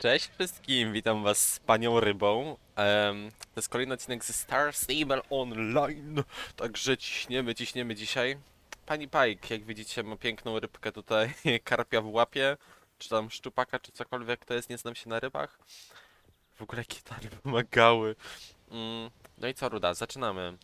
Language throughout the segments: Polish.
Cześć wszystkim, witam was z panią rybą. Em, to jest kolejny odcinek ze Star Stable Online. Także ciśniemy, ciśniemy dzisiaj. Pani Pike, jak widzicie, ma piękną rybkę tutaj, karpia w łapie, czy tam szczupaka, czy cokolwiek to jest, nie znam się na rybach. W ogóle jakie ta ryby ma gały. Mm, no i co, Ruda, zaczynamy.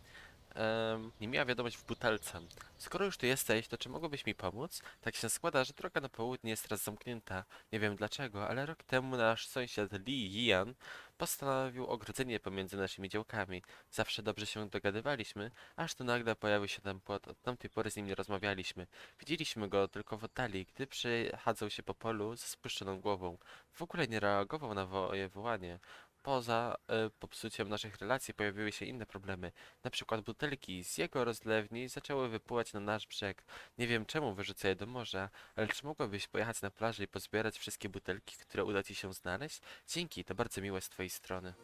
Um, nie miała wiadomość w butelce. Skoro już tu jesteś, to czy mogłabyś mi pomóc? Tak się składa, że droga na południe jest teraz zamknięta. Nie wiem dlaczego, ale rok temu nasz sąsiad Lee Yan postanowił ogrodzenie pomiędzy naszymi działkami. Zawsze dobrze się dogadywaliśmy, aż tu nagle pojawił się ten płot. Od tamtej pory z nim nie rozmawialiśmy. Widzieliśmy go tylko w oddali, gdy przechadzał się po polu ze spuszczoną głową. W ogóle nie reagował na woje wołanie. Poza e, popsuciem naszych relacji pojawiły się inne problemy. Na przykład butelki z jego rozlewni zaczęły wypływać na nasz brzeg. Nie wiem czemu wyrzucę je do morza, ale czy mogłabyś pojechać na plażę i pozbierać wszystkie butelki, które uda ci się znaleźć? Dzięki, to bardzo miłe z twojej strony.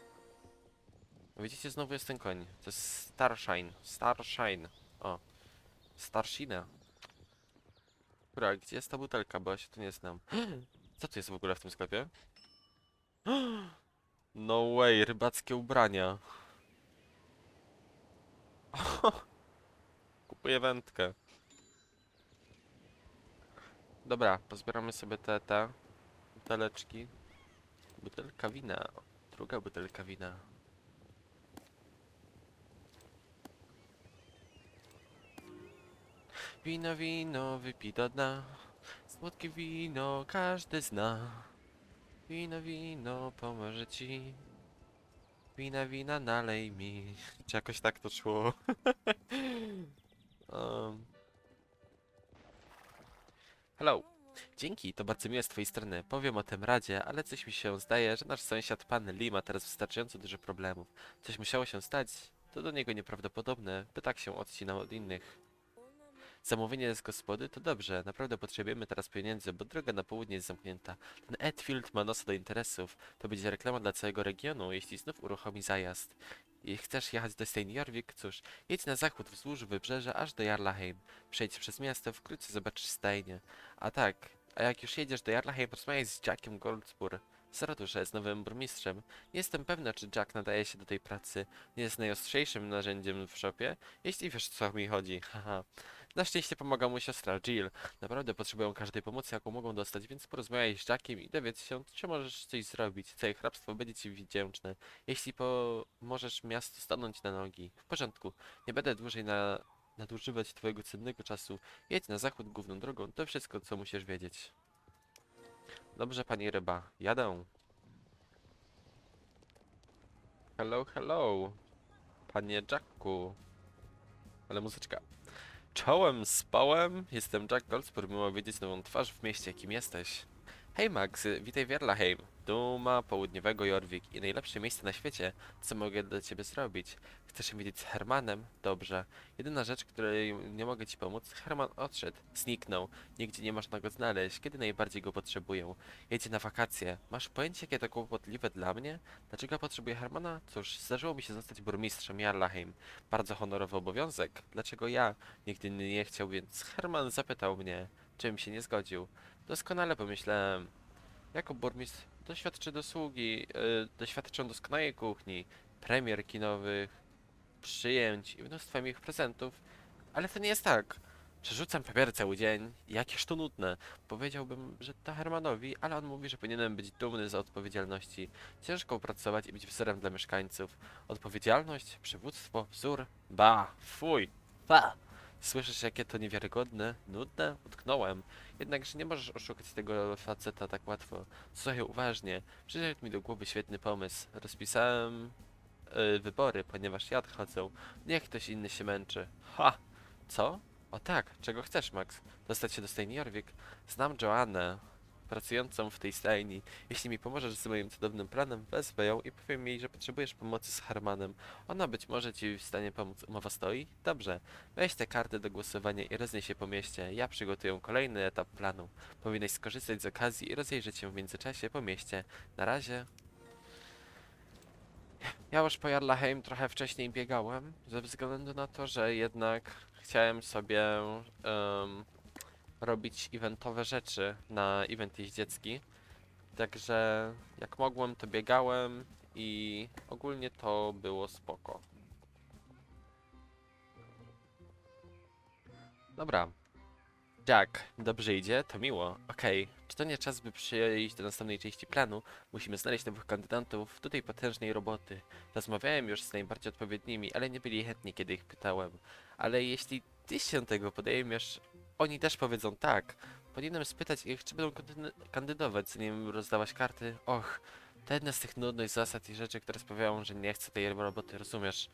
Widzicie, znowu jest ten koń. To jest Starshine. Starshine. O. Starshina. Która, gdzie jest ta butelka, bo ja się tu nie znam. Co tu jest w ogóle w tym sklepie? No way, rybackie ubrania. Kupuję wędkę. Dobra, pozbieramy sobie te, te buteleczki. Butelka wina. Druga butelka wina. Wino, wino, wypij do dna. Słodkie wino każdy zna. Wino, wino, pomoże ci. Wina, wina, nalej mi. Czy jakoś tak to szło? um. Hello. Dzięki, to bardzo miłe z twojej strony. Powiem o tym radzie, ale coś mi się zdaje, że nasz sąsiad pan Lee ma teraz wystarczająco dużo problemów. Coś musiało się stać. To do niego nieprawdopodobne, by tak się odcinał od innych. Zamówienie z gospody to dobrze, naprawdę potrzebujemy teraz pieniędzy, bo droga na południe jest zamknięta. Ten Edfield ma nosa do interesów. To będzie reklama dla całego regionu, jeśli znów uruchomi zajazd. I chcesz jechać do Stein Jorvik? Cóż, jedź na zachód wzdłuż wybrzeża aż do Jarlaheim. Przejdź przez miasto, wkrótce zobaczysz stajnię. A tak, a jak już jedziesz do Jarlaheim, porozmawiaj z Jackiem Goldspur. Z ratusza jest nowym burmistrzem. Nie jestem pewna, czy Jack nadaje się do tej pracy. Nie jest najostrzejszym narzędziem w szopie, jeśli wiesz, co mi chodzi. Haha. Na szczęście pomaga mu siostra Jill. Naprawdę potrzebują każdej pomocy, jaką mogą dostać, więc porozmawiaj z Jackiem i dowiedz się, czy możesz coś zrobić. Całe hrabstwo będzie ci wdzięczne. Jeśli pomożesz miastu stanąć na nogi. W porządku. Nie będę dłużej na... nadużywać twojego cennego czasu. Jedź na zachód główną drogą. To wszystko, co musisz wiedzieć. Dobrze, pani ryba. Jadę. Hello, hello. Panie Jacku. Ale muzyczka. Czołem, spałem. Jestem Jack Goldspur, miło widzieć nową twarz w mieście, jakim jesteś. Hej Max, witaj w Jarlaheim. Duma południowego Jorvik i najlepsze miejsce na świecie. Co mogę dla ciebie zrobić? Chcesz się widzieć z Hermanem? Dobrze. Jedyna rzecz, której nie mogę ci pomóc, Herman odszedł. Zniknął. Nigdzie nie można go znaleźć, kiedy najbardziej go potrzebują. Jedzie na wakacje. Masz pojęcie, jakie to kłopotliwe dla mnie? Dlaczego potrzebuję Hermana? Cóż, zdarzyło mi się zostać burmistrzem Jarlaheim. Bardzo honorowy obowiązek. Dlaczego ja? Nigdy nie chciał, więc Herman zapytał mnie, czym się nie zgodził. Doskonale pomyślałem. Jako burmistrz doświadczy dosługi, yy, doświadczę doskonałej kuchni, premier kinowych, przyjęć i mnóstwa miłych prezentów, ale to nie jest tak. Przerzucam papiery cały dzień, jakież to nudne. Powiedziałbym, że to Hermanowi, ale on mówi, że powinienem być dumny z odpowiedzialności. Ciężko pracować i być wzorem dla mieszkańców. Odpowiedzialność, przywództwo, wzór, ba, fuj, ba. Słyszysz, jakie to niewiarygodne, nudne? Utknąłem. Jednakże nie możesz oszukać tego faceta tak łatwo. Słuchaj uważnie. Przyszedł mi do głowy świetny pomysł. Rozpisałem y, wybory, ponieważ ja odchodzę. Niech ktoś inny się męczy. Ha! Co? O tak, czego chcesz, Max? Dostać się do stajni Jorvik? Znam Joannę, pracującą w tej stajni. Jeśli mi pomożesz z moim cudownym planem, wezwę ją i powiem jej, że potrzebujesz pomocy z Harmanem. Ona być może ci w stanie pomóc. Umowa stoi? Dobrze. Weź te karty do głosowania i roznieś się po mieście. Ja przygotuję kolejny etap planu. Powinnaś skorzystać z okazji i rozejrzeć się w międzyczasie po mieście. Na razie. Ja już po Jarlaheim trochę wcześniej biegałem, ze względu na to, że jednak chciałem sobie em, robić eventowe rzeczy na event jeździecki. Także jak mogłem, to biegałem i ogólnie to było spoko. Dobra. Jack, dobrze idzie, to miło. Okej, czy to nie czas, by przejść do następnej części planu? Musimy znaleźć nowych kandydatów do tej potężnej roboty. Rozmawiałem już z najbardziej odpowiednimi, ale nie byli chętni, kiedy ich pytałem. Ale jeśli ty się tego podejmiesz, oni też powiedzą tak. Powinienem spytać ich, czy będą kandydować, zanim rozdawać karty. Och, to jedna z tych nudnych zasad i rzeczy, które sprawiają, że nie chcę tej roboty, rozumiesz?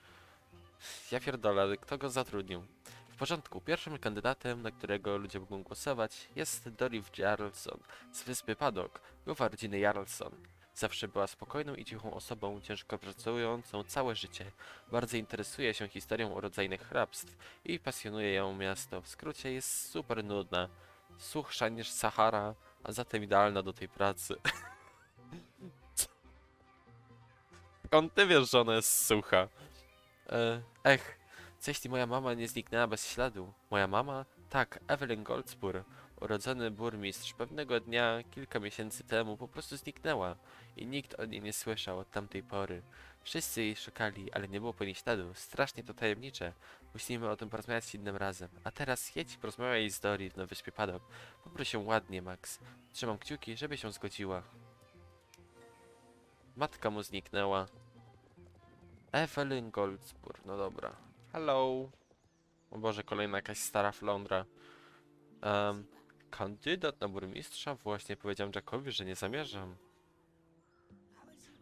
Ja pierdolę, kto go zatrudnił? W porządku, pierwszym kandydatem, na którego ludzie mogą głosować, jest Doriv Jarlson z wyspy Padok, głowa rodziny Jarlson. Zawsze była spokojną i cichą osobą, ciężko pracującą całe życie. Bardzo interesuje się historią urodzajnych hrabstw i pasjonuje ją miasto. W skrócie jest super nudna. Suchsza niż Sahara, a zatem idealna do tej pracy. Skąd ty wiesz, że ona jest sucha? E, ech, co jeśli moja mama nie zniknęła bez śladu? Moja mama? Tak, Evelyn Goldspur, urodzony burmistrz, pewnego dnia, kilka miesięcy temu, po prostu zniknęła i nikt o niej nie słyszał od tamtej pory. Wszyscy jej szukali, ale nie było po niej śladu. Strasznie to tajemnicze. Musimy o tym porozmawiać innym razem. A teraz jedź i porozmawiaj z Dory na wyspie Padok. Poproś ją ładnie, Max. Trzymam kciuki, żeby się zgodziła. Matka mu zniknęła. Evelyn Goldspur, no dobra. Hello. O Boże, kolejna jakaś stara flądra. Um, kandydat na burmistrza? Właśnie powiedziałem Jackowi, że nie zamierzam.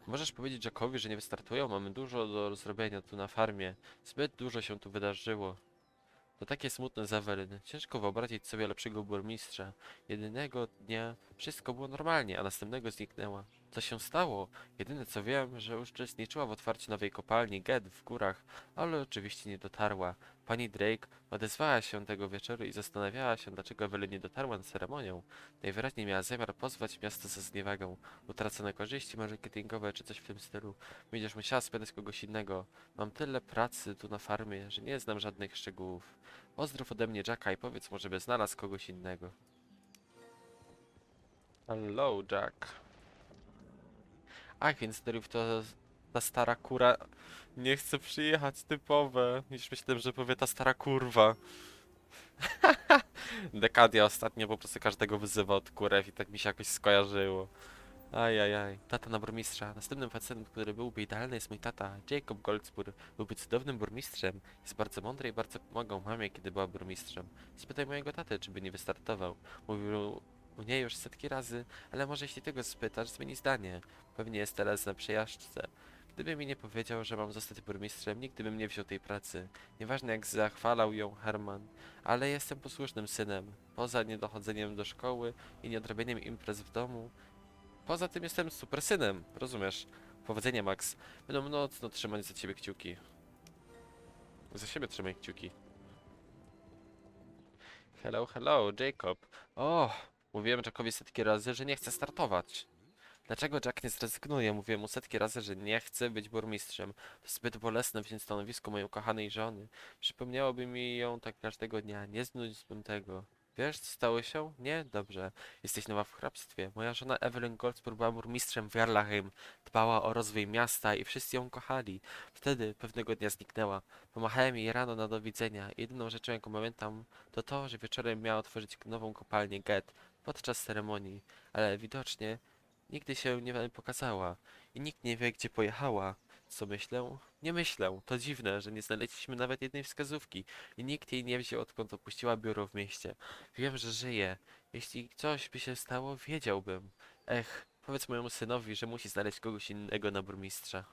Możesz powiedzieć Jackowi, że nie wystartują? Mamy dużo do zrobienia tu na farmie. Zbyt dużo się tu wydarzyło. To takie smutne z Evelyn. Ciężko wyobrazić sobie lepszego burmistrza. Jedynego dnia wszystko było normalnie, a następnego zniknęła. Co się stało? Jedyne co wiem, że uczestniczyła w otwarciu nowej kopalni Ged w górach, ale oczywiście nie dotarła. Pani Drake odezwała się tego wieczoru i zastanawiała się, dlaczego Evelyn nie dotarła na ceremonię. Najwyraźniej miała zamiar pozwać miasto za zniewagą. Utracone korzyści marketingowe czy coś w tym stylu. Będziesz musiała spytać kogoś innego. Mam tyle pracy tu na farmie, że nie znam żadnych szczegółów. Pozdrów ode mnie Jacka i powiedz mu, żeby znalazł kogoś innego. Hello, Jack. Ach, więc Doriv to ta stara kura nie chce przyjechać, typowe. Już myślałem, że powie ta stara kurwa. Dekadia ostatnio po prostu każdego wyzywa od kurew i tak mi się jakoś skojarzyło. Ajajaj. Tata na burmistrza. Następnym facetem, który byłby idealny jest mój tata, Jacob Goldspur. Byłby cudownym burmistrzem. Jest bardzo mądry i bardzo pomagał mamie, kiedy była burmistrzem. Spytaj mojego taty, czy by nie wystartował. Mówił mnie już setki razy, ale może jeśli tego spytasz, zmieni zdanie. Pewnie jest teraz na przejażdżce. Gdyby mi nie powiedział, że mam zostać burmistrzem, nigdy bym nie wziął tej pracy. Nieważne jak zachwalał ją Herman, ale jestem posłusznym synem. Poza niedochodzeniem do szkoły i nieodrobieniem imprez w domu. Poza tym jestem super synem, rozumiesz? Powodzenia, Max. Będą mocno trzymać za ciebie kciuki. Za siebie trzymaj kciuki. Hello, hello, Jacob. O, mówiłem Jackowi setki razy, że nie chcę startować. Dlaczego Jack nie zrezygnuje? Mówiłem mu setki razy, że nie chce być burmistrzem. To zbyt bolesne wziąć stanowisko mojej ukochanej żony. Przypomniałoby mi ją tak każdego dnia. Nie znudziłbym tego. Wiesz, co stało się? Nie? Dobrze. Jesteś nowa w hrabstwie. Moja żona Evelyn Goldspur była burmistrzem w Jarlachim. Dbała o rozwój miasta i wszyscy ją kochali. Wtedy pewnego dnia zniknęła. Pomachałem jej rano na do widzenia. Jedyną rzeczą, jaką pamiętam, to to, że wieczorem miała otworzyć nową kopalnię Get podczas ceremonii. Ale widocznie Nigdy się nie pokazała i nikt nie wie, gdzie pojechała. Co myślę? Nie myślę. To dziwne, że nie znaleźliśmy nawet jednej wskazówki i nikt jej nie wziął, odkąd opuściła biuro w mieście. Wiem, że żyje. Jeśli coś by się stało, wiedziałbym. Ech, powiedz mojemu synowi, że musi znaleźć kogoś innego na burmistrza.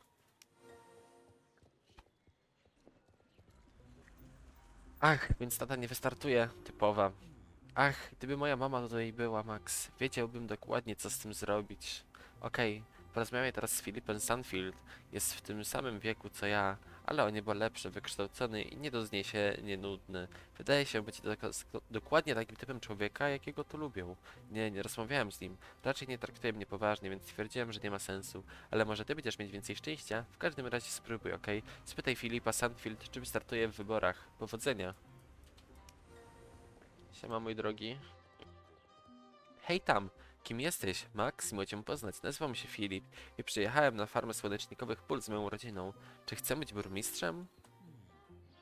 Ach, więc tata nie wystartuje. Typowa. Ach, gdyby moja mama tutaj była, Max, wiedziałbym dokładnie, co z tym zrobić. Okej, porozmawiaj teraz z Filipem Sunfield. Jest w tym samym wieku co ja, ale o niebo lepszy, wykształcony i nie do zniesienia nudny. Wydaje się być sk- dokładnie takim typem człowieka, jakiego tu lubią. Nie, nie rozmawiałem z nim. Raczej nie traktuje mnie poważnie, więc stwierdziłem, że nie ma sensu. Ale może ty będziesz mieć więcej szczęścia? W każdym razie spróbuj, okej? Spytaj Filipa Sunfield, czy wystartuje w wyborach. Powodzenia. Siema mój drogi. Hej tam, Kim jesteś? Max, miło cię poznać. Nazywam się Filip i przyjechałem na farmę słonecznikowych pól z moją rodziną. Czy chcę być burmistrzem?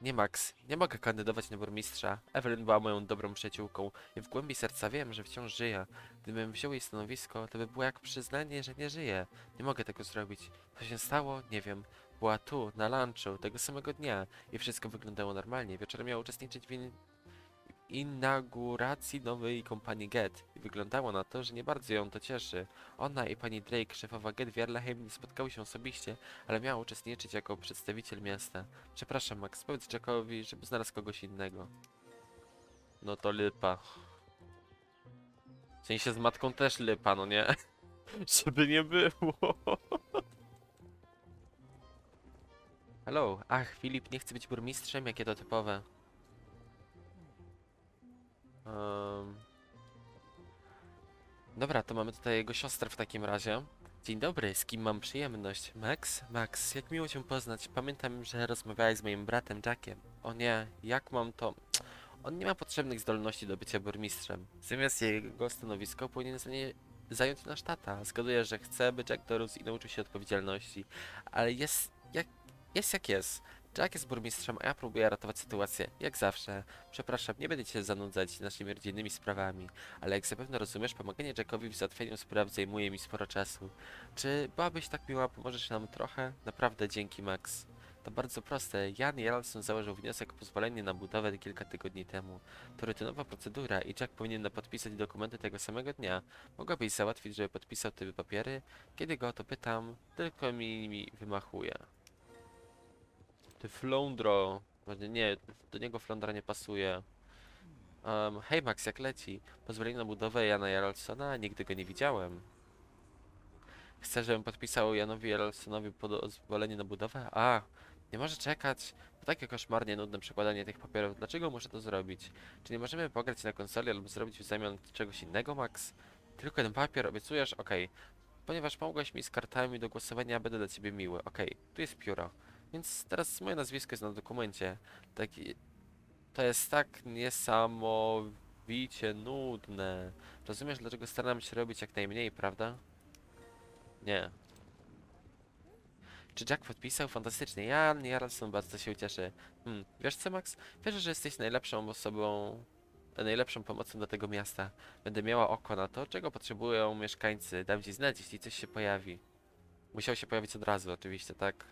Nie, Max, nie mogę kandydować na burmistrza. Evelyn była moją dobrą przyjaciółką i w głębi serca wiem, że wciąż żyje. Gdybym wziął jej stanowisko, to by było jak przyznanie, że nie żyje. Nie mogę tego zrobić. Co się stało? Nie wiem. Była tu, na lunchu, tego samego dnia i wszystko wyglądało normalnie. Wieczorem miała uczestniczyć w in inauguracji nowej kompanii Get i wyglądało na to, że nie bardzo ją to cieszy. Ona i pani Drake, szefowa Get w Jarlaheim, nie spotkały się osobiście, ale miała uczestniczyć jako przedstawiciel miasta. Przepraszam, Max, powiedz Jackowi, żeby znalazł kogoś innego. No to lipa. W sensie z matką też lipa, no nie? żeby nie było. Hello, ach, Filip nie chce być burmistrzem, jakie to typowe. Em. Dobra, to mamy tutaj jego siostrę w takim razie. Dzień dobry, z kim mam przyjemność? Max? Max, jak miło cię poznać. Pamiętam, że rozmawiałeś z moim bratem Jackiem. O nie, jak mam to... On nie ma potrzebnych zdolności do bycia burmistrzem. Zamiast jego stanowisko powinien za nie zająć nasz tata. Zgaduję, że chce, by Jack dorósł i nauczył się odpowiedzialności. Ale jest jak... jest jak jest. Jack jest burmistrzem, a ja próbuję ratować sytuację, jak zawsze. Przepraszam, nie będę cię zanudzać naszymi rodzinnymi sprawami, ale jak zapewne rozumiesz, pomaganie Jackowi w załatwieniu spraw zajmuje mi sporo czasu. Czy byłabyś tak miła, pomożesz nam trochę? Naprawdę dzięki, Max. To bardzo proste. Jan Jarlson założył wniosek o pozwolenie na budowę kilka tygodni temu. To rutynowa procedura i Jack powinien podpisać dokumenty tego samego dnia. Mogłabyś załatwić, żeby podpisał te papiery? Kiedy go o to pytam, tylko mi, mi wymachuje. Ty. Właśnie Nie, do niego flądra nie pasuje. Um, hej Max, jak leci? Pozwolenie na budowę Jana Jarlsona? Nigdy go nie widziałem. Chcę, żebym podpisał Janowi Jarlsonowi pozwolenie na budowę? A, nie może czekać. To takie koszmarnie nudne przekładanie tych papierów. Dlaczego muszę to zrobić? Czy nie możemy pograć na konsoli albo zrobić w zamian czegoś innego, Max? Tylko jeden papier, obiecujesz? Okej. Ponieważ pomogłeś mi z kartami do głosowania, będę dla ciebie miły. Okej, tu jest pióro. Więc teraz moje nazwisko jest na dokumencie. Taki... To jest tak niesamowicie nudne. Rozumiesz, dlaczego staram się robić jak najmniej, prawda? Nie. Czy Jack podpisał? Fantastycznie. Jan Jarlson bardzo się ucieszy. Hmm, wiesz co, Max? Wierzę, że jesteś najlepszą osobą, najlepszą pomocą dla tego miasta. Będę miała oko na to, czego potrzebują mieszkańcy. Dam ci znać, jeśli coś się pojawi. Musiał się pojawić od razu, oczywiście, tak?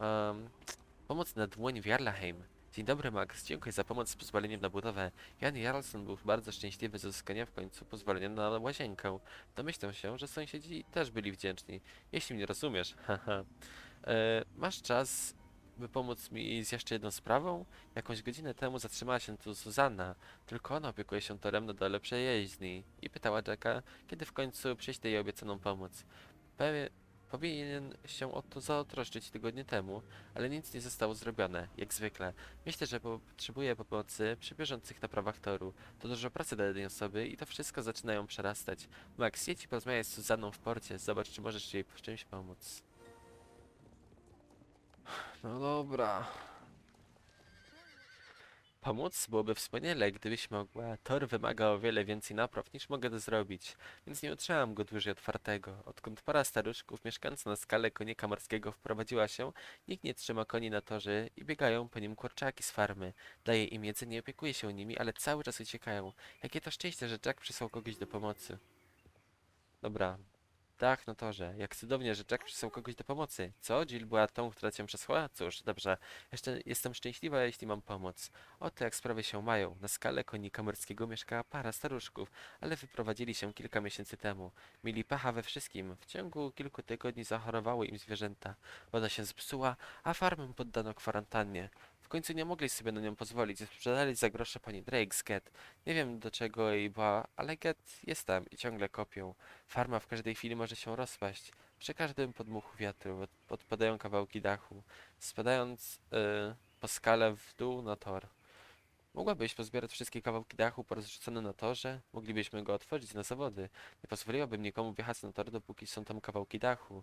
Um, pomoc na dłoń w Jarlaheim. Dzień dobry, Max. Dziękuję za pomoc z pozwoleniem na budowę. Jan Jarlson był bardzo szczęśliwy z uzyskania w końcu pozwolenia na łazienkę. Domyślam się, że sąsiedzi też byli wdzięczni. Jeśli mnie rozumiesz, haha. E, masz czas, by pomóc mi z jeszcze jedną sprawą? Jakąś godzinę temu zatrzymała się tu Zuzanna. Tylko ona opiekuje się torem na dole przejezdni. I pytała Jacka, kiedy w końcu przyjdzie jej obiecaną pomoc. Pewnie Powinien się o to zatroszczyć tygodnie temu, ale nic nie zostało zrobione, jak zwykle. Myślę, że potrzebuje pomocy przy bieżących naprawach toru. To dużo pracy dla jednej osoby i to wszystko zaczyna ją przerastać. Max, jedź i porozmawiaj z Suzanną w porcie, zobacz czy możesz jej w czymś pomóc. No dobra. Pomóc byłoby wspaniale, gdybyś mogła. Tor wymaga o wiele więcej napraw niż mogę to zrobić, więc nie utrzymałam go dłużej otwartego. Odkąd para staruszków mieszkająca na skalę konika morskiego wprowadziła się, nikt nie trzyma koni na torze i biegają po nim kurczaki z farmy. Daje im jedzenie, opiekuje się nimi, ale cały czas uciekają. Jakie to szczęście, że Jack przysłał kogoś do pomocy. Dobra. Tak, na torze. Jak cudownie, że Jack przysłał kogoś do pomocy. Co? Jill była tą, która cię przesłała? Cóż, dobrze. Jeszcze jestem szczęśliwa, jeśli mam pomoc. Oto jak sprawy się mają. Na skale konika morskiego mieszkała para staruszków, ale wyprowadzili się kilka miesięcy temu. Mieli pecha we wszystkim. W ciągu kilku tygodni zachorowały im zwierzęta. Woda się zepsuła, a farmę poddano kwarantannie. W końcu nie mogli sobie na nią pozwolić. Sprzedali za grosze pani Drake z Get. Nie wiem do czego jej była, ale Get jest tam i ciągle kopią. Farma w każdej chwili może się rozpaść. Przy każdym podmuchu wiatru od- odpadają kawałki dachu, spadając y, po skale w dół na tor. Mogłabyś pozbierać wszystkie kawałki dachu porozrzucone na torze? Moglibyśmy go otworzyć na zawody. Nie pozwoliłabym nikomu wjechać na tor, dopóki są tam kawałki dachu.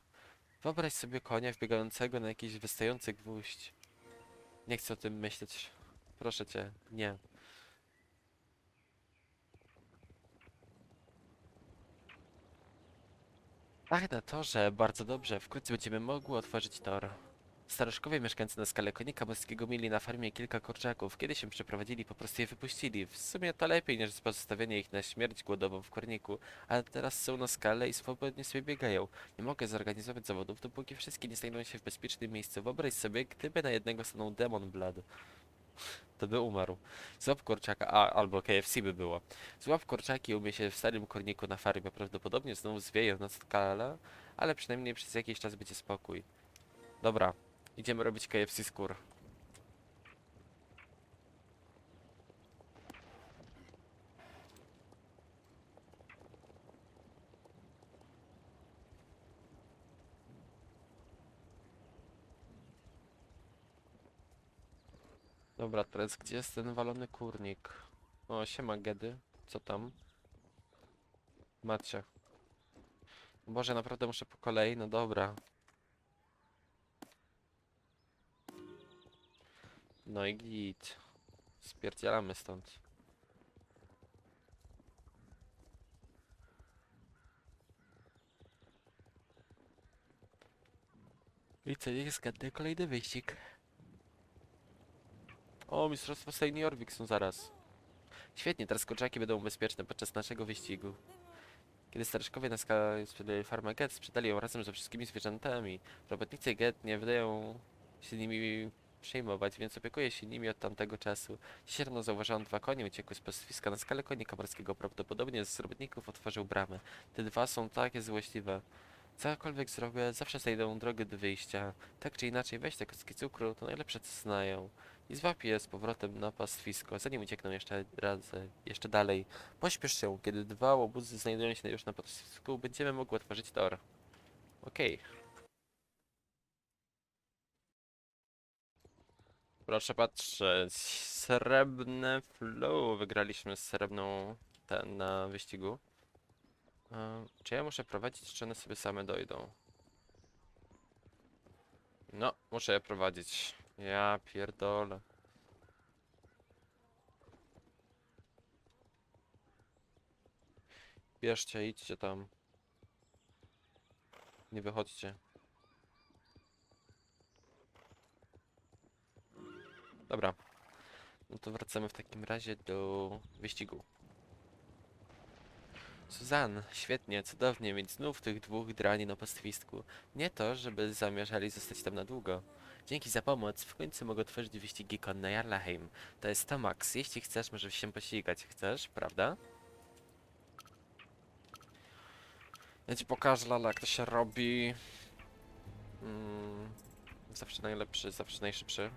Wyobraź sobie konia wbiegającego na jakiś wystający gwóźdź. Nie chcę o tym myśleć. Proszę cię, nie. Ach, na torze, bardzo dobrze. Wkrótce będziemy mogły otworzyć tor. Staruszkowie mieszkańcy na skalę konika morskiego mieli na farmie kilka kurczaków. Kiedy się przeprowadzili, po prostu je wypuścili. W sumie to lepiej niż pozostawienie ich na śmierć głodową w korniku. Ale teraz są na skale i swobodnie sobie biegają. Nie mogę zorganizować zawodów, dopóki wszystkie nie znajdą się w bezpiecznym miejscu. Wyobraź sobie, gdyby na jednego stanął Demon Blood. To by umarł. Złap kurczaka, a albo KFC by było. Złap kurczaki umie się w starym korniku na farmie. Prawdopodobnie znów zwieją na skalę, ale przynajmniej przez jakiś czas będzie spokój. Dobra, idziemy robić KFC skór. Dobra, teraz gdzie jest ten walony kurnik? O, siema Gedy. Co tam? Macie. Boże, naprawdę muszę po kolei? No dobra. No i git. Spierdzielamy stąd. I co, niech zgadnę kolejny wyścig. O, mistrzostwo seniorwik są zaraz. Świetnie, teraz kurczaki będą bezpieczne podczas naszego wyścigu. Kiedy staruszkowie na farmę Get, sprzedali ją razem ze wszystkimi zwierzętami. Robotnicy Get nie wydają się nimi przejmować, więc opiekuję się nimi od tamtego czasu. Dzisiaj rano zauważyłam dwa konie uciekły z pastwiska na skalę konika morskiego. Prawdopodobnie z robotników otworzył bramę. Te dwa są takie złośliwe. Cokolwiek zrobię, zawsze znajdą drogę do wyjścia. Tak czy inaczej, weź te kostki cukru, to najlepsze co znają. I złap je z powrotem na pastwisko, zanim uciekną jeszcze raz, jeszcze dalej. Pośpiesz się, kiedy dwa łobuzy znajdują się już na pastwisku, będziemy mogli otworzyć tor. Okej. Proszę patrzeć, srebrne flow. Wygraliśmy z srebrną ten na wyścigu. E, czy ja muszę prowadzić, czy one sobie same dojdą? No, muszę je prowadzić. Ja pierdolę. Bierzcie, idźcie tam. Nie wychodźcie. Dobra. No to wracamy w takim razie do wyścigu. Suzanne, świetnie, cudownie mieć znów tych dwóch drani na pastwisku. Nie to, żeby zamierzali zostać tam na długo. Dzięki za pomoc, w końcu mogę otworzyć wyścigi konne Jarlaheim. To jest to Max, jeśli chcesz, możesz się pościgać. Chcesz, prawda? Ja ci pokażę, Lala, jak to się robi. Mm, zawsze najlepszy, zawsze najszybszy.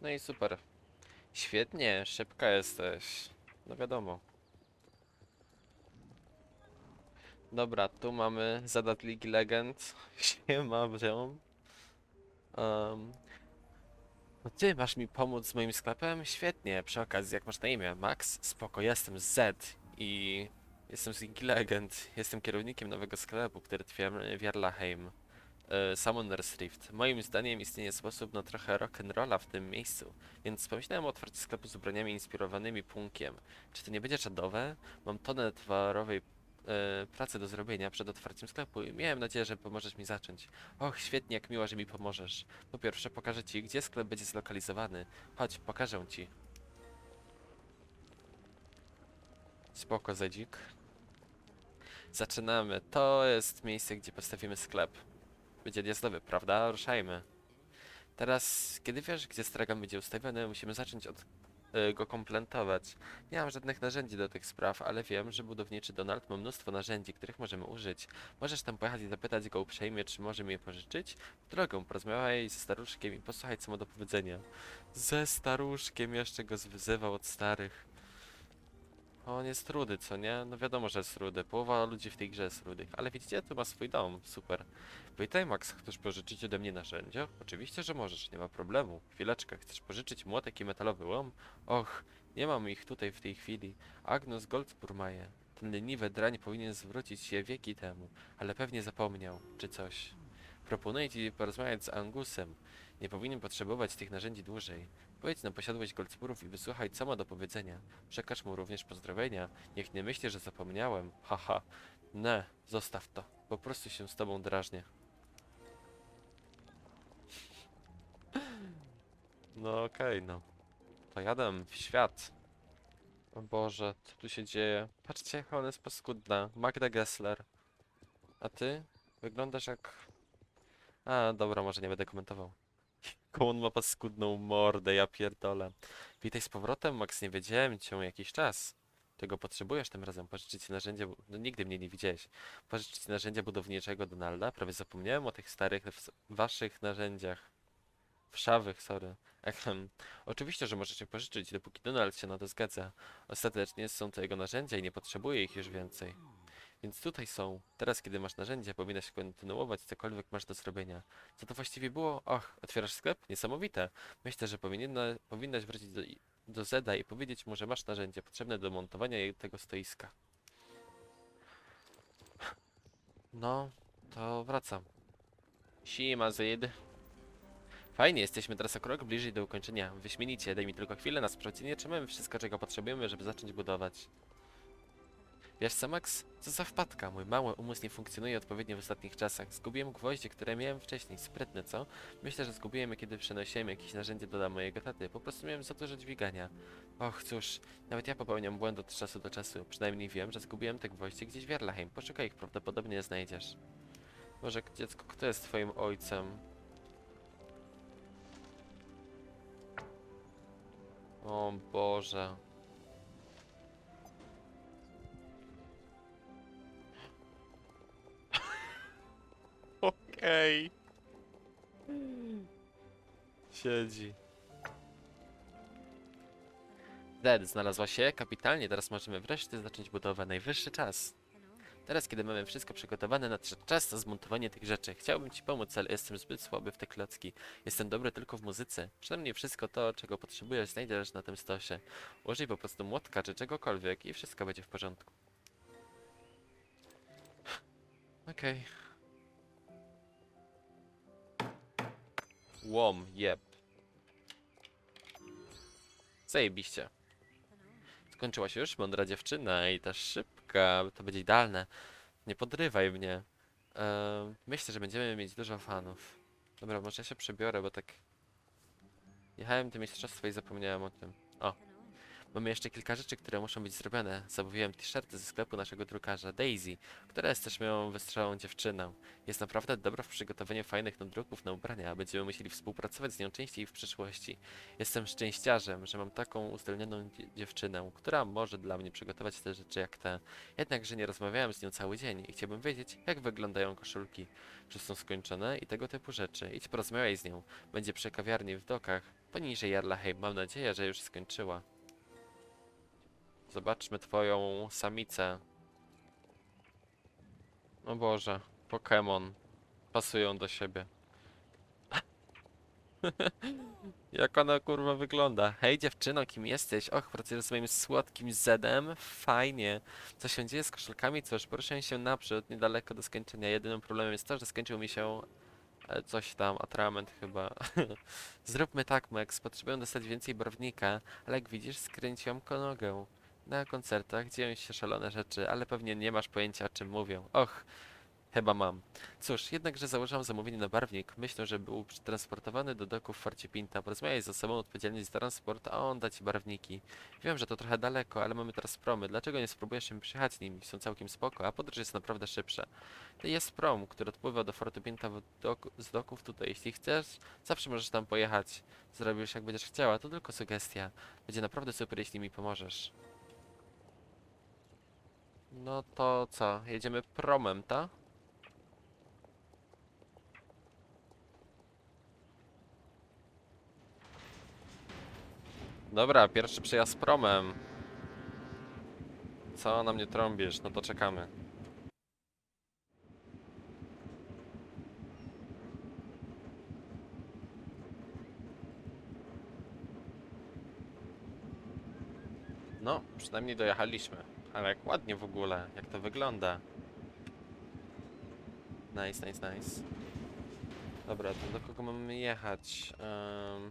No i super. Świetnie, szybka jesteś. No wiadomo. Dobra, tu mamy zadat Ligi Legend. Siema, wziął. Um, no ty masz mi pomóc z moim sklepem? Świetnie, przy okazji, jak masz na imię? Max? Spoko, jestem Z i jestem z Legend. Jestem kierownikiem nowego sklepu, który twierdzi w Jarlaheim. E, Summoner's Rift. Moim zdaniem istnieje sposób na trochę rock'n'rolla w tym miejscu, więc pomyślałem o otwarciu sklepu z ubraniami inspirowanymi punkiem. Czy to nie będzie czadowe? Mam tonę towarowej e, pracy do zrobienia przed otwarciem sklepu i miałem nadzieję, że pomożesz mi zacząć. Och, świetnie, jak miło, że mi pomożesz. Po pierwsze, pokażę ci, gdzie sklep będzie zlokalizowany. Chodź, pokażę ci. Spoko, Zedzik. Zaczynamy. To jest miejsce, gdzie postawimy sklep. Będzie odjazdowy, prawda? Ruszajmy. Teraz, kiedy wiesz, gdzie stragan będzie ustawiony, musimy zacząć od y, go kompletować. Nie mam żadnych narzędzi do tych spraw, ale wiem, że budowniczy Donald ma mnóstwo narzędzi, których możemy użyć. Możesz tam pojechać i zapytać go uprzejmie, czy może mi je pożyczyć? W drogą, porozmawiaj ze staruszkiem i posłuchaj, co ma do powiedzenia. Ze staruszkiem jeszcze go wyzywał od starych. On jest rudy, co nie? No wiadomo, że jest rudy. Połowa ludzi w tej grze jest rudych. Ale widzicie, tu ma swój dom. Super. Witaj, Max. Chcesz pożyczyć ode mnie narzędzia? Oczywiście, że możesz. Nie ma problemu. Chwileczkę. Chcesz pożyczyć młotek i metalowy łom? Och, nie mam ich tutaj w tej chwili. Agnus Goldspurmaje. Ten leniwy drań powinien zwrócić się wieki temu. Ale pewnie zapomniał. Czy coś. Proponuję ci porozmawiać z Angusem. Nie powinien potrzebować tych narzędzi dłużej. Pojedź na posiadłość Goldspurów i wysłuchaj, co ma do powiedzenia. Przekaż mu również pozdrowienia. Niech nie myśli, że zapomniałem. Haha. Ne, zostaw to. Po prostu się z tobą drażnię. No okej, no. To jadę w świat. O Boże, co tu się dzieje? Patrzcie, jak ona jest paskudna. Magda Gessler. A ty? Wyglądasz jak... A, dobra, może nie będę komentował. Jaką ma paskudną mordę, ja pierdolę. Witaj z powrotem, Max, nie wiedziałem cię jakiś czas. Tego potrzebujesz tym razem, pożyczyć narzędzia... bu- No nigdy mnie nie widziałeś. Pożyczyć narzędzia budowniczego Donalda? Prawie zapomniałem o tych starych, waszych narzędziach. Wszawych, sorry. Echem. Oczywiście, że możecie pożyczyć, dopóki Donald się na to zgadza. Ostatecznie są to jego narzędzia i nie potrzebuje ich już więcej. Więc tutaj są. Teraz, kiedy masz narzędzia, powinnaś kontynuować cokolwiek masz do zrobienia. Co to właściwie było? Och, otwierasz sklep? Niesamowite. Myślę, że powinna, powinnaś wrócić do, do Zeda i powiedzieć mu, że masz narzędzia potrzebne do montowania tego stoiska. No, to wracam. Siema, Zed. Fajnie, jesteśmy teraz o krok bliżej do ukończenia. Wyśmienicie, daj mi tylko chwilę na sprawdzenie, czy mamy wszystko, czego potrzebujemy, żeby zacząć budować. Wiesz co, Max? Co za wpadka? Mój mały umysł nie funkcjonuje odpowiednio w ostatnich czasach. Zgubiłem gwoździe, które miałem wcześniej. Sprytne, co? Myślę, że zgubiłem je, kiedy przenosiłem jakieś narzędzie do mojego taty. Po prostu miałem za dużo dźwigania. Och, cóż, nawet ja popełniam błęd od czasu do czasu. Przynajmniej wiem, że zgubiłem te gwoździe gdzieś w Jarlaheim. Poszukaj ich, prawdopodobnie je znajdziesz. Może, dziecko, kto jest twoim ojcem? O Boże. Okej. Siedzi. Dead znalazła się, kapitalnie, teraz możemy wreszcie zacząć budowę. Najwyższy czas. Teraz, kiedy mamy wszystko przygotowane, nadszedł czas na zmontowanie tych rzeczy. Chciałbym ci pomóc, ale jestem zbyt słaby w te klocki. Jestem dobry tylko w muzyce. Przynajmniej wszystko to, czego potrzebujesz, znajdziesz na tym stosie. Użyj po prostu młotka czy czegokolwiek i wszystko będzie w porządku. Okej. Łom, jeb. Zajebiście. Skończyła się już mądra dziewczyna i ta szybka, to będzie idealne. Nie podrywaj mnie. Ehm, myślę, że będziemy mieć dużo fanów. Dobra, może ja się przebiorę, bo tak... Jechałem do mistrzostwa i zapomniałem o tym. O. Mamy jeszcze kilka rzeczy, które muszą być zrobione. Zamówiłem t-shirty ze sklepu naszego drukarza Daisy, która jest też moją wystrzałą dziewczyną. Jest naprawdę dobra w przygotowaniu fajnych nadruków na ubrania, a będziemy musieli współpracować z nią częściej w przyszłości. Jestem szczęściarzem, że mam taką uzdolnioną dzie- dziewczynę, która może dla mnie przygotować te rzeczy jak te. Jednakże nie rozmawiałem z nią cały dzień i chciałbym wiedzieć, jak wyglądają koszulki, czy są skończone i tego typu rzeczy. Idź porozmawiaj z nią. Będzie przy kawiarni w dokach, poniżej Jarlaheim. Mam nadzieję, że już skończyła. Zobaczmy twoją samicę. O Boże, Pokémon. Pasują do siebie. Jak ona kurwa wygląda? Hej dziewczyno, kim jesteś? Och, pracujesz z moim słodkim Zedem? Fajnie. Co się dzieje z koszulkami? Cóż, poruszałem się naprzód, niedaleko do skończenia. Jedynym problemem jest to, że skończył mi się e, coś tam, atrament chyba. Zróbmy tak, Max. Potrzebuję dostać więcej barwnika, ale jak widzisz, skręciłam nogę. Na koncertach dzieją się szalone rzeczy, ale pewnie nie masz pojęcia o czym mówią. Och, chyba mam. Cóż, jednakże założyłam zamówienie na barwnik. Myślę, że był przetransportowany do doków w Forcie Pinta. Porozmawiaj z osobą odpowiedzialną za transport, a on da ci barwniki. Wiem, że to trochę daleko, ale mamy teraz promy. Dlaczego nie spróbujesz się przyjechać nimi? Są całkiem spoko, a podróż jest naprawdę szybsza. Jest prom, który odpływa do Fortu Pinta doku, z doków tutaj. Jeśli chcesz, zawsze możesz tam pojechać. Zrobisz jak będziesz chciała, to tylko sugestia. Będzie naprawdę super, jeśli mi pomożesz. No to co? Jedziemy promem, ta? Dobra, pierwszy przejazd promem. Co na mnie trąbisz? No to czekamy. No, przynajmniej dojechaliśmy. Ale jak ładnie w ogóle, jak to wygląda. Nice, nice, nice. Dobra, to do kogo mamy jechać? Em,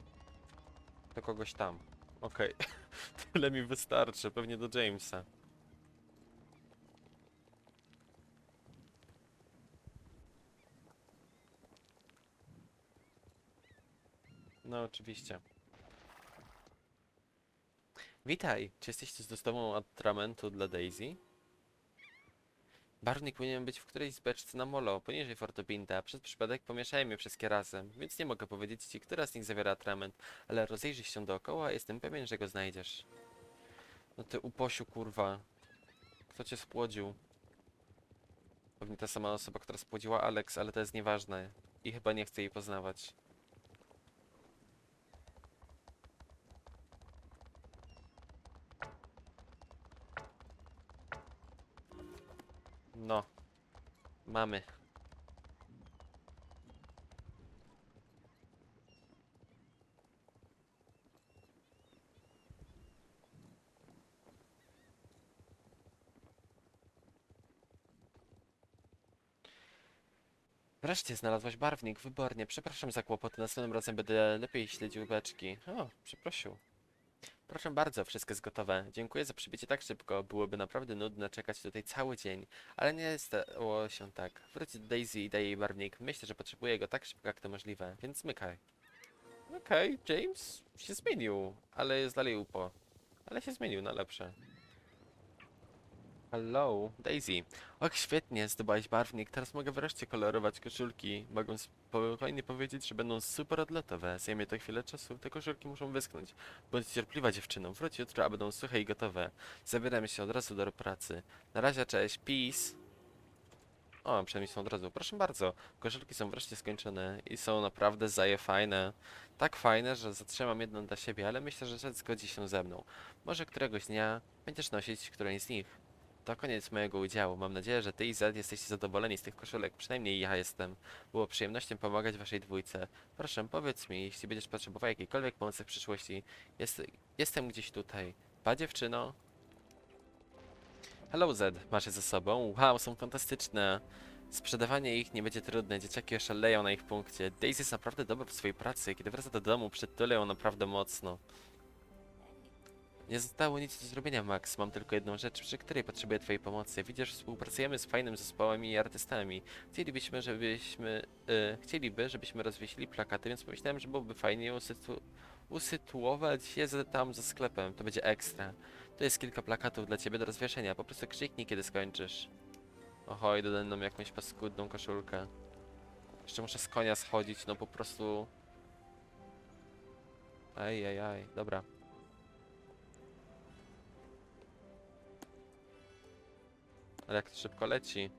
do kogoś tam. Okej. Tyle mi wystarczy, pewnie do Jamesa. No, oczywiście. Witaj, czy jesteście z dostawą atramentu dla Daisy? Barwnik powinien być w którejś z beczce na molo, poniżej Fortopinta, a przez przypadek pomieszałem je wszystkie razem, więc nie mogę powiedzieć ci, która z nich zawiera atrament, ale rozejrzyj się dookoła, jestem pewien, że go znajdziesz. No ty uposiu, kurwa. Kto cię spłodził? Pewnie ta sama osoba, która spłodziła Alex, ale to jest nieważne. I chyba nie chcę jej poznawać. No. Mamy. Wreszcie znalazłaś barwnik, wybornie. Przepraszam za kłopoty, następnym razem będę lepiej śledził beczki. O, przeprosił. Proszę bardzo, wszystko jest gotowe. Dziękuję za przybycie tak szybko. Byłoby naprawdę nudne czekać tutaj cały dzień, ale nie stało się tak. Wróć do Daisy i daj jej barwnik. Myślę, że potrzebuję go tak szybko jak to możliwe, więc zmykaj. Okej, James się zmienił, ale jest dalej upo. Ale się zmienił na lepsze. Hello, Daisy. Och, świetnie, zdobyłaś barwnik. Teraz mogę wreszcie kolorować koszulki. Mogę spokojnie powiedzieć, że będą super odlotowe. Zajmie to chwilę czasu. Te koszulki muszą wyschnąć. Bądź cierpliwa dziewczyną. Wróć jutro, a będą suche i gotowe. Zabieram się od razu do pracy. Na razie, cześć, peace. O, przynajmniej są od razu. Proszę bardzo, koszulki są wreszcie skończone i są naprawdę zaje fajne. Tak fajne, że zatrzymam jedną dla siebie, ale myślę, że Red zgodzi się ze mną. Może któregoś dnia będziesz nosić którąś z nich. To koniec mojego udziału. Mam nadzieję, że ty i Zed jesteście zadowoleni z tych koszulek. Przynajmniej ja jestem. Było przyjemnością pomagać waszej dwójce. Proszę, powiedz mi, jeśli będziesz potrzebował jakiejkolwiek pomocy w przyszłości. Jest, jestem gdzieś tutaj. Pa dziewczyno. Hello Zed, masz je ze sobą? Wow, są fantastyczne. Sprzedawanie ich nie będzie trudne, dzieciaki oszaleją na ich punkcie. Daisy jest naprawdę dobra w swojej pracy, kiedy wraca do domu, przytulę ją naprawdę mocno. Nie zostało nic do zrobienia, Max. Mam tylko jedną rzecz, przy której potrzebuję twojej pomocy. Widzisz, współpracujemy z fajnym zespołami i artystami. Chcielibyśmy, żebyśmy... Y, chcieliby, żebyśmy rozwiesili plakaty, więc pomyślałem, że byłoby fajnie usytu usytuować je tam za sklepem. To będzie ekstra. Tu jest kilka plakatów dla ciebie do rozwieszenia. Po prostu krzyknij, kiedy skończysz. Oho, i dodaj nam jakąś paskudną koszulkę. Jeszcze muszę z konia schodzić, no po prostu... Ej, ej, ej, dobra. Ale jak to szybko leci.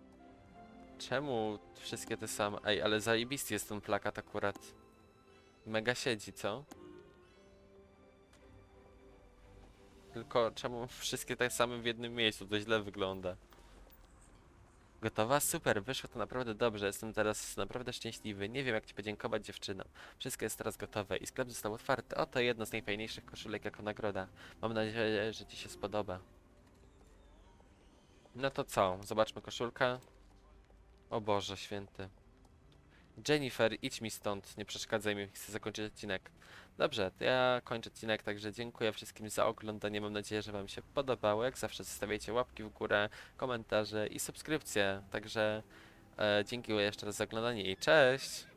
Czemu wszystkie te same... Ej, ale zajebisty jest ten plakat akurat. Mega siedzi, co? Tylko czemu wszystkie tak same w jednym miejscu? To źle wygląda. Gotowa? Super, wyszło to naprawdę dobrze. Jestem teraz naprawdę szczęśliwy. Nie wiem jak ci podziękować dziewczynom. Wszystko jest teraz gotowe i sklep został otwarty. Oto jedno z najfajniejszych koszulek jako nagroda. Mam nadzieję, że ci się spodoba. No to co? Zobaczmy koszulkę. O Boże święty. Jennifer, idź mi stąd, nie przeszkadzaj mi, chcę zakończyć odcinek. Dobrze, to ja kończę odcinek, także dziękuję wszystkim za oglądanie, mam nadzieję, że wam się podobało. Jak zawsze zostawiajcie łapki w górę, komentarze i subskrypcje, także e, dziękuję jeszcze raz za oglądanie i cześć!